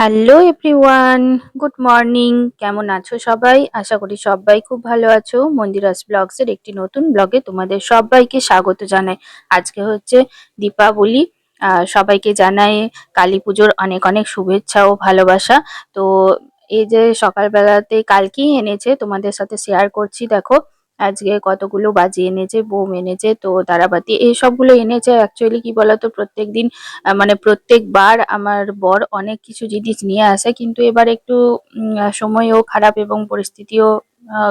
Hello everyone good morning কেমন আছো সবাই? আশা করি সবাই খুব ভালো আছো। মন্দিরাস ব্লগসের একটি নতুন ব্লগে তোমাদের সবাইকে স্বাগত জানাই। আজকে হচ্ছে দীপাবলি। সবাইকে জানাই কালী পুজোর অনেক অনেক শুভেচ্ছা ও ভালোবাসা। তো এই যে সকালবেলাতে কালকেই এনেছে, তোমাদের সাথে শেয়ার করছি, দেখো। আজকে কতগুলো বাজি এনেছে বোম এনেছে তো তারাবাতি সবগুলো এনেছে। অ্যাকচুয়ালি কি বলতো প্রত্যেকদিন আহ, মানে প্রত্যেকবার আমার বর অনেক কিছু জিনিস নিয়ে আসে কিন্তু এবার একটু সময়ও খারাপ এবং পরিস্থিতিও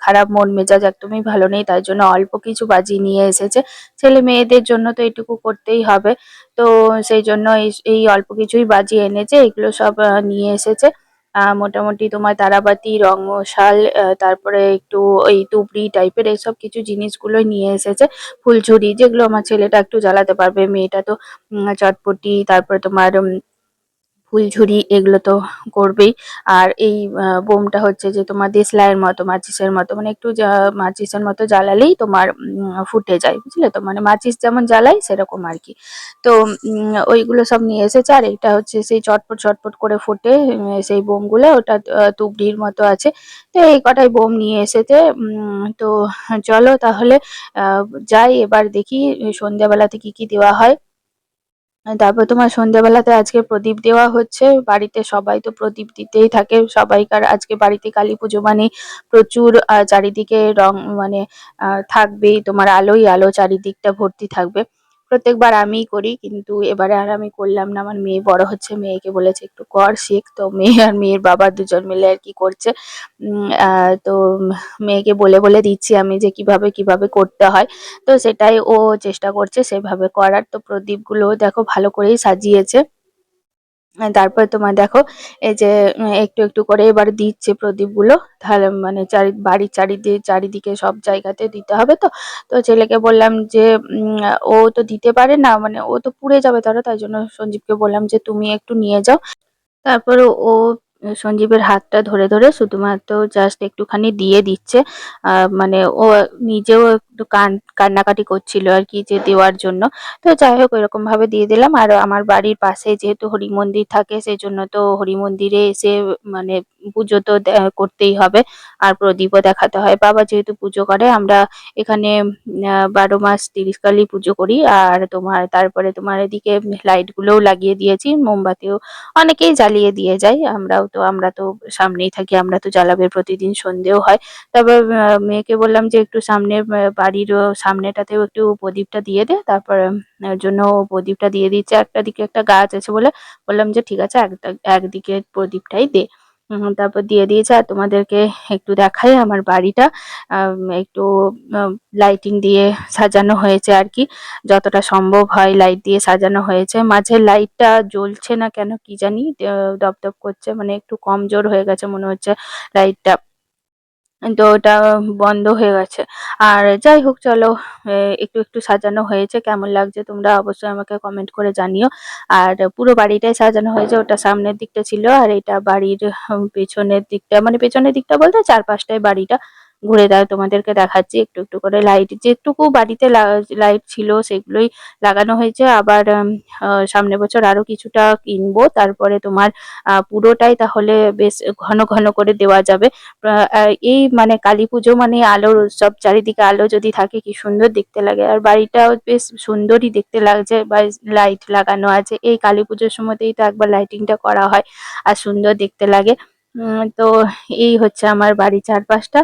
খারাপ মন মেজাজ একদমই ভালো নেই তাই জন্য অল্প কিছু বাজি নিয়ে এসেছে। ছেলে মেয়েদের জন্য তো এটুকু করতেই হবে তো সেই জন্য এই অল্প কিছুই বাজি এনেছে এগুলো সব নিয়ে এসেছে। আহ মোটামুটি তোমার তারাবাতি রং মশাল আহ, তারপরে একটু ওই তুবড়ি টাইপের এইসব কিছু জিনিসগুলো নিয়ে এসেছে। ফুলঝুরি যেগুলো আমার ছেলেটা একটু জ্বালাতে পারবে মেয়েটা তো উম চটপটি তারপরে তোমার উম ফুলঝুরি এগুলো তো করবেই। আর এই বোমটা হচ্ছে যে তোমার দেশলাইয়ের মতো, মাচিসের মতো মানে একটু মাচিসের মতো জ্বালালেই তোমার ফুটে যায়, বুঝলে তো? মানে মাচিস যেমন জ্বালাই সেরকম আর কি। তো ওইগুলো সব নিয়ে এসেছে, আর এটা হচ্ছে সেই চটপট চটপট করে ফোটে সেই বোমগুলো, ওটা তুবড়ির মতো আছে। তো এই কটাই বোম নিয়ে এসেছে তো চলো তাহলে যাই এবার দেখি সন্ধ্যাবেলাতে কি কি দেওয়া হয়। তারপর তোমার সন্ধ্যাবেলাতে আজকে প্রদীপ দেওয়া হচ্ছে। বাড়িতে সবাই তো প্রদীপ দিতেই থাকে। সবাইকার আজকে বাড়িতে কালী পুজো মানে প্রচুর চারিদিকে রং মানে থাকবেই। তোমার আলোই আলো, চারিদিকটা ভর্তি থাকবে। প্রত্যেকবার আমিই করি, কিন্তু এবারে আর আমি করলাম না। আমার মেয়ে বড় হচ্ছে, মেয়েকে বলেছে, একটু কর, শেখ তো মেয়ে আর মেয়ের বাবা দুজন মিলে আর কি করছে। তো মেয়েকে বলে বলে দিচ্ছি আমি যে কীভাবে কীভাবে করতে হয়। তো সেটাই ও চেষ্টা করছে সেভাবে করার। তো প্রদীপগুলো দেখো ভালো করেই সাজিয়েছে। তারপর তোমার দেখো, এই যে একটু একটু করে এবার দিচ্ছে প্রদীপগুলো। তাহলে মানে চারি, বাড়ির চারিদিকে চারিদিকে সব জায়গাতে দিতে হবে তো? তো ছেলেকে বললাম যে ও তো দিতে পারে না মানে ও তো পুড়ে যাবে ধরো তাই জন্য সঞ্জীবকে বললাম যে, তুমি একটু নিয়ে যাও। তারপর ও সঞ্জীবের হাতটা ধরে ধরে শুধুমাত্র জাস্ট একটুখানি দিয়ে দিচ্ছে। মানে ও নিজেও একটু কান, কান্নাকাটি করছিল আর কি যে দেওয়ার জন্য। তো যাই হোক, এরকমভাবে দিয়ে দিলাম। আর আমার বাড়ির পাশে যেহেতু হরি মন্দির থাকে সেই জন্য তো হরি মন্দিরে এসে মানে পুজো তো করতেই হবে। আর প্রদীপও দেখাতে হয়। বাবা যেহেতু পুজো করে, আমরা এখানে বারো মাস তিরিশ কালী পুজো করি। আর তোমার, তারপরে তোমার এদিকে লাইট গুলোও লাগিয়ে দিয়েছি। মোমবাতিও অনেকেই জ্বালিয়ে দিয়ে যায়। আমরাও তো, আমরা তো সামনেই থাকি, আমরা তো জ্বালাবে প্রতিদিন, সন্ধেও হয়। তারপর মেয়েকে বললাম যে একটু সামনে বাড়ির সামনেটাতেও একটু প্রদীপটা দিয়ে দে। তারপর জন্য প্রদীপটা দিয়ে দিচ্ছে। একটা দিকে একটা গাছ আছে বলে বললাম যে, ঠিক আছে একদিকে প্রদীপটাই দে। তারপর দিয়ে দিয়েছে। আর তোমাদেরকে একটু দেখাই আমার বাড়িটা। একটু লাইটিং দিয়ে সাজানো হয়েছে আর কি। যতটা সম্ভব হয় লাইট দিয়ে সাজানো হয়েছে। মাঝে লাইটটা জ্বলছে না কেন কি জানি দপদপ করছে। মানে একটু কমজোর হয়ে গেছে মনে হচ্ছে লাইটটা তো ওটা বন্ধ হয়ে গেছে। আর যাই হোক, চলো একটু একটু সাজানো হয়েছে। কেমন লাগছে তোমরা অবশ্যই আমাকে কমেন্ট করে জানিও। আর পুরো বাড়িটাই সাজানো হয়েছে। ওটা সামনের দিকটা ছিল আর এটা বাড়ির পেছনের দিকটা মানে পেছনের দিকটা বলতে চারপাশটায় বাড়িটা। ঘুরে দাও, তোমাদেরকে দেখাচ্ছি, একটু একটু করে লাইট যেটুকু বাড়িতে লাইট ছিল সেগুলোই লাগানো হয়েছে। আবার সামনের বছর আরও কিছুটা কিনবো, তারপরে তোমার পুরোটাই তাহলে বেশ ঘন ঘন করে দেওয়া যাবে। এই মানে কালী পুজো মানে আলোর উৎসব, চারিদিকে আলো যদি থাকে কি সুন্দর দেখতে লাগে। আর বাড়িটাও বেশ সুন্দরই দেখতে লাগছে, বা লাইট লাগানো আছে। এই কালী পুজোর সময়তেই তো একবার লাইটিংটা করা হয়, আর সুন্দর দেখতে লাগে। তো এই হচ্ছে আমার বাড়ির চারপাশটা।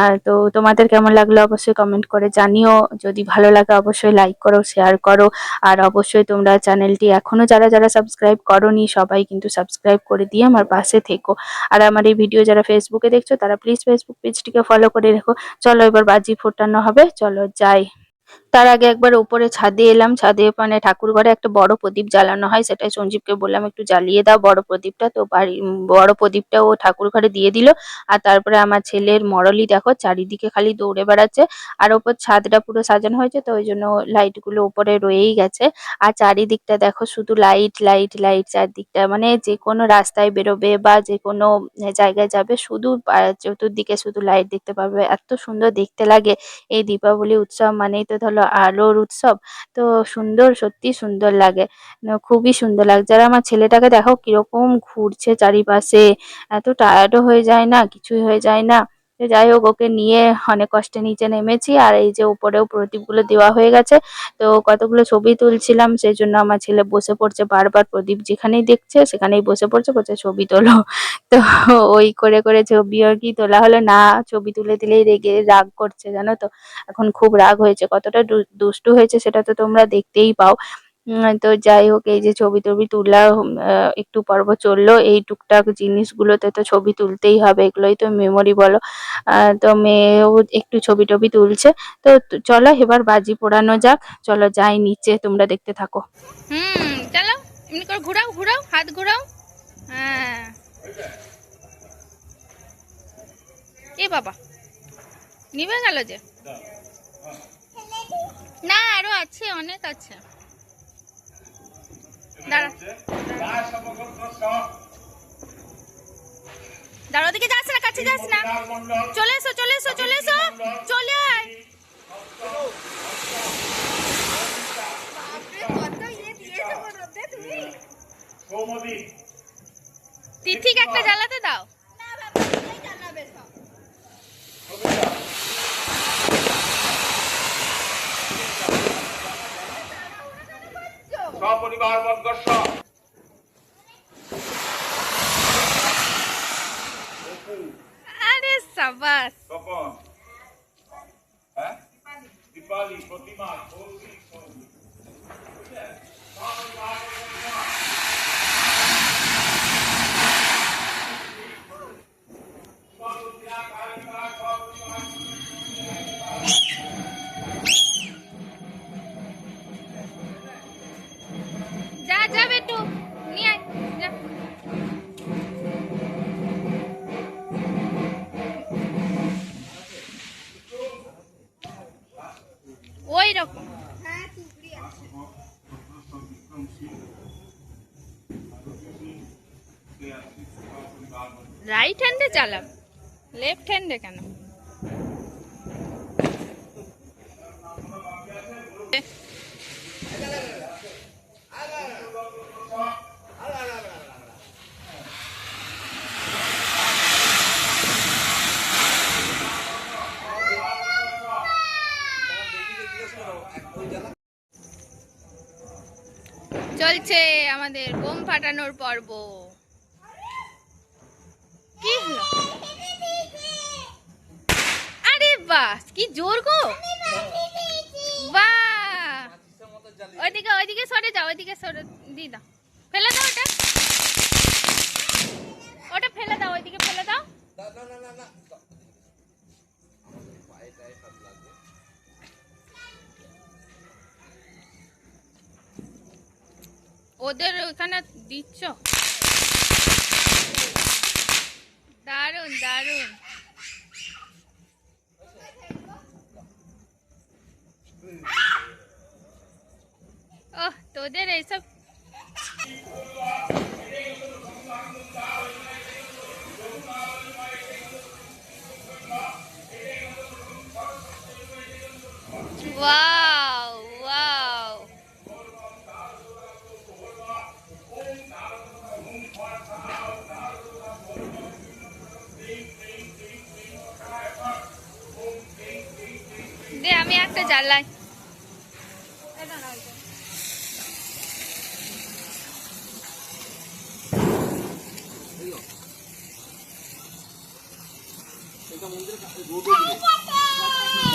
আর তো তোমাদের কেমন লাগল অবশ্যই কমেন্ট করে জানিও। যদি ভালো লাগে অবশ্যই লাইক করো শেয়ার করো। আর অবশ্যই তোমরা চ্যানেলটি এখনও যারা যারা সাবস্ক্রাইব করোনি, সবাই কিন্তু সাবস্ক্রাইব করে দিয়ে আমার পাশে থেকো। আর আমার এই ভিডিও যারা ফেসবুকে দেখছ, তারা প্লিজ ফেসবুক পেজটিকে ফলো করে রেখো। চলো এবার বাজি ফোটানো হবে। চলো, যাই। তার আগে একবার উপরে ছাদে এলাম, ছাদে মানে ঠাকুর ঘরে একটা বড় প্রদীপ জ্বালানো হয়, সেটাই সঞ্জীবকে বললাম, একটু জ্বালিয়ে দাও বড় প্রদীপটা। তো বাড়ি বড় প্রদীপটা ও ঠাকুর ঘরে দিয়ে দিল। আর তারপরে আমার ছেলের মরলি দেখো, চারিদিকে খালি দৌড়ে বেড়াচ্ছে। আর ওপর ছাদটা পুরো সাজানো হয়েছে, তো ওই জন্য লাইটগুলো উপরে রয়েই গেছে। আর চারিদিকটা দেখো, শুধু লাইট লাইট লাইট, চারদিকটা। মানে যে কোনো রাস্তায় বেরোবে বা যে কোনো জায়গায় যাবে, শুধু চতুর্দিকে শুধু লাইট দেখতে পাবে। এত সুন্দর দেখতে লাগে। এই দীপাবলি উৎসব মানেই তো ধরো আলোর উৎসব। তো সুন্দর, সত্যি সুন্দর লাগে। খুবই সুন্দর লাগে। যারা আমার ছেলেটাকে দেখো কীরকম ঘুরছে চারিপাশে, এত টায়ার্ডও হয়ে যায় না, কিছুই হয়ে যায় না। তো যাই হোক, ওকে নিয়ে অনেক কষ্টে নিচে নেমেছি আর এই যে উপরেও প্রদীপগুলো দেওয়া হয়ে গেছে। তো কতগুলো ছবি তুলছিলাম সেই জন্য আমার ছেলে বসে পড়ছে বারবার প্রদীপ যেখানেই দেখছে সেখানেই বসে পড়ছে, বলছে, ছবি তোলো। তো ওই করে করে ছবি আর কি তোলা হলো। না, ছবি তুলে দিলেই রেগে, রাগ করছে, জানো তো? এখন খুব রাগ হয়েছে। কতটা দুষ্টু হয়েছে সেটা তো তোমরা দেখতেই পাও। তো যাই হোক, এই যে ছবি টবি তোলা একটু পর্ব চলল। এই টুকটাক জিনিসগুলোতে তো ছবি তুলতেই হবে, এগুলোই তো মেমোরি বলো। তো মেয়েও একটু ছবি টবি তুলছে। তো চলো, এবার বাজি পোড়ানো যাক। চলো, যাই নিচে, তোমরা দেখতে থাকো। হুম, চলো, এমনি করে ঘুরাও ঘুরাও, হাত ঘুরাও। হ্যাঁ। এ বাবা, নিভে গেল যে। না, আরও আছে, অনেক আছে। দাঁড়া। ওদিকে যাস না কাছে যাস না। চলে এসো চলে এসো চলে এসো। চলে আয়। তিথিকে একটা জ্বালাতে দাও। সপরিবার বর্গস্ব আরে সাবাস। তপন। হ্যাঁ? দীপালি প্রতিমা কৌশিক। চালাম। লেফট হ্যান্ডে কেন? চলছে আমাদের বোম ফাটানোর পর্ব। কি হলো? আরে বাহ কি জোর গো? বাহ! ওইদিকে ওইদিকে সরে যাও, ওইদিকে সরে দি দাও। ফেলে দাও ওটা। ওটা ফেলে দাও, ওইদিকে ফেলে দাও। ওদের ওখানে দিচ্ছ? দারুণ দারুণ তোদের এইসব ওয়াও ওয়াও দে আমি একটা জ্বালাই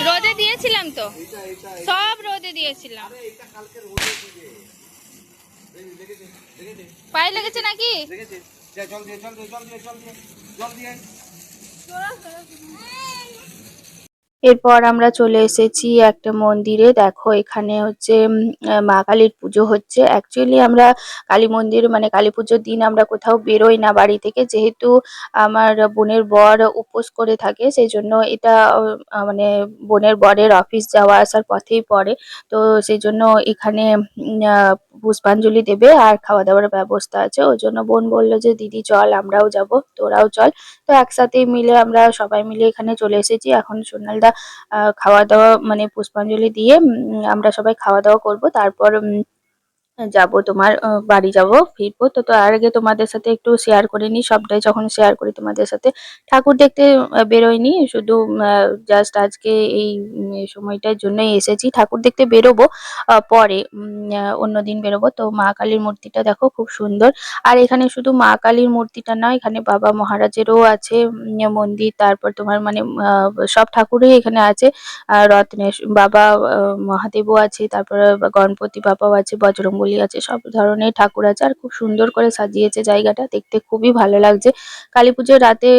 রোদে দিয়েছিলাম তো? সব রোদে দিয়েছিলাম। পায়ে লেগেছে নাকি? জল দিয়ে জল দিয়ে জল দিয়ে জল দিয়ে জল দিয়ে। এরপর আমরা চলে এসেছি একটা মন্দিরে। দেখো এখানে হচ্ছে উম, মা কালীর পুজো হচ্ছে। অ্যাকচুয়ালি আমরা কালী মন্দির মানে কালী পুজোর দিন আমরা কোথাও বেরোই না বাড়ি থেকে। যেহেতু আমার বোনের বর উপোস করে থাকে সেই জন্য এটা মানে বোনের বরের অফিস যাওয়া আসার পথেই পড়ে। তো সেই জন্য এখানে পুষ্পাঞ্জলি দেবে আর খাওয়া দাওয়ার ব্যবস্থা আছে। ওই জন্য বোন বলল যে দিদি চল আমরাও যাব তোরাও চল। তো একসাথে মিলে আমরা সবাই মিলে এখানে চলে এসেছি। এখন সোনালদা খাওয়া দাওয়া মানে পুষ্পাঞ্জলি দিয়ে আমরা সবাই খাওয়া দাওয়া করব। তারপর যাব, তোমার বাড়ি যাব, ফিরবো। তো তার আগে তোমাদের সাথে একটু শেয়ার করে নিই, সবটাই যখন শেয়ার করি তোমাদের সাথে। ঠাকুর দেখতে বেরোয়নি, শুধু জাস্ট আজকে এই সময়টার জন্যই এসেছি। ঠাকুর দেখতে বেরোবো পরে অন্যদিন বেরোবো। তো, মা কালীর মূর্তিটা দেখো, খুব সুন্দর। আর এখানে শুধু মা কালীর মূর্তিটা নয়, এখানে বাবা মহারাজেরও আছে মন্দির, তারপর তোমার মানে সব ঠাকুরই এখানে আছে। আর রত্নেশ, বাবা মহাদেবও আছে, তারপর গণপতি বাবাও আছে বজরংবলী আছে, সব ধরনের ঠাকুর আছে আর খুব সুন্দর করে সাজিয়েছে জায়গাটা, দেখতে খুবই ভালো লাগছে। কালী পুজোর রাতে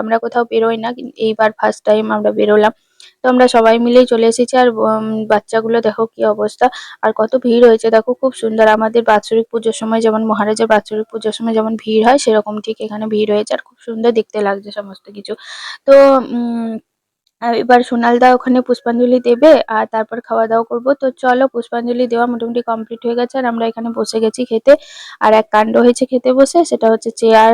আমরা কোথাও বেরোই না এইবার ফার্স্ট টাইম আমরা বেরোলাম। তো আমরা সবাই মিলেই চলে এসেছি আর বাচ্চাগুলো দেখো কি অবস্থা, আর কত ভিড় হয়েছে, দেখো খুব সুন্দর। আমাদের বাৎসরিক পুজোর সময় যেমন, মহারাজের বাৎসরিক পুজোর সময় যেমন ভিড় হয়, সেরকম ঠিক এখানে ভিড় হয়েছে আর খুব সুন্দর দেখতে লাগছে সমস্ত কিছু। তো, উম এবার সোনালদা ওখানে পুষ্পাঞ্জলি দেবে, আর তারপর খাওয়া দাওয়া করব। তো চলো, পুষ্পাঞ্জলি দেওয়া মোটামুটি কমপ্লিট হয়ে গেছে, আর আমরা এখানে বসে গেছি খেতে। আর এক কাণ্ড হয়েছে খেতে বসে, সেটা হচ্ছে চেয়ার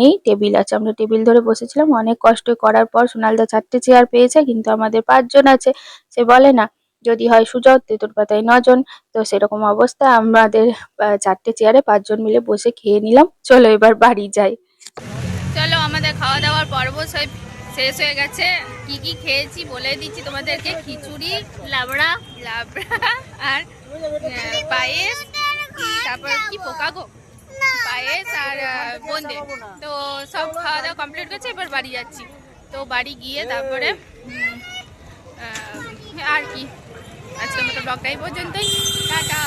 নেই, টেবিল আছে। আমরা টেবিল ধরে বসেছিলাম, অনেক কষ্ট করার পর সোনালদা চারটে চেয়ার পেয়েছে, কিন্তু আমাদের পাঁচজন আছে। সে বলে, না, যদি হয় সুযোগ তেতুর পাতায় নজন। তো সেরকম অবস্থা, আমাদের চারটে চেয়ারে পাঁচজন মিলে বসে খেয়ে নিলাম। চলো এবার বাড়ি যাই। চলো, আমাদের খাওয়া দাওয়ার পর্ব সব শেষ হয়ে গেছে। কি কি খেয়েছি বলে দিচ্ছি তোমাদেরকে। খিচুড়ি লাবড়া লাবড়া। আর পায়েস তারপর কি পোকা গো পায়েস আর আহ, তো সব খাওয়া দাওয়া কমপ্লিট করছে এবার বাড়ি যাচ্ছি। তো বাড়ি গিয়ে তারপরে আর কি। আজকের মতো ব্লগটাই পর্যন্তই। টাটা!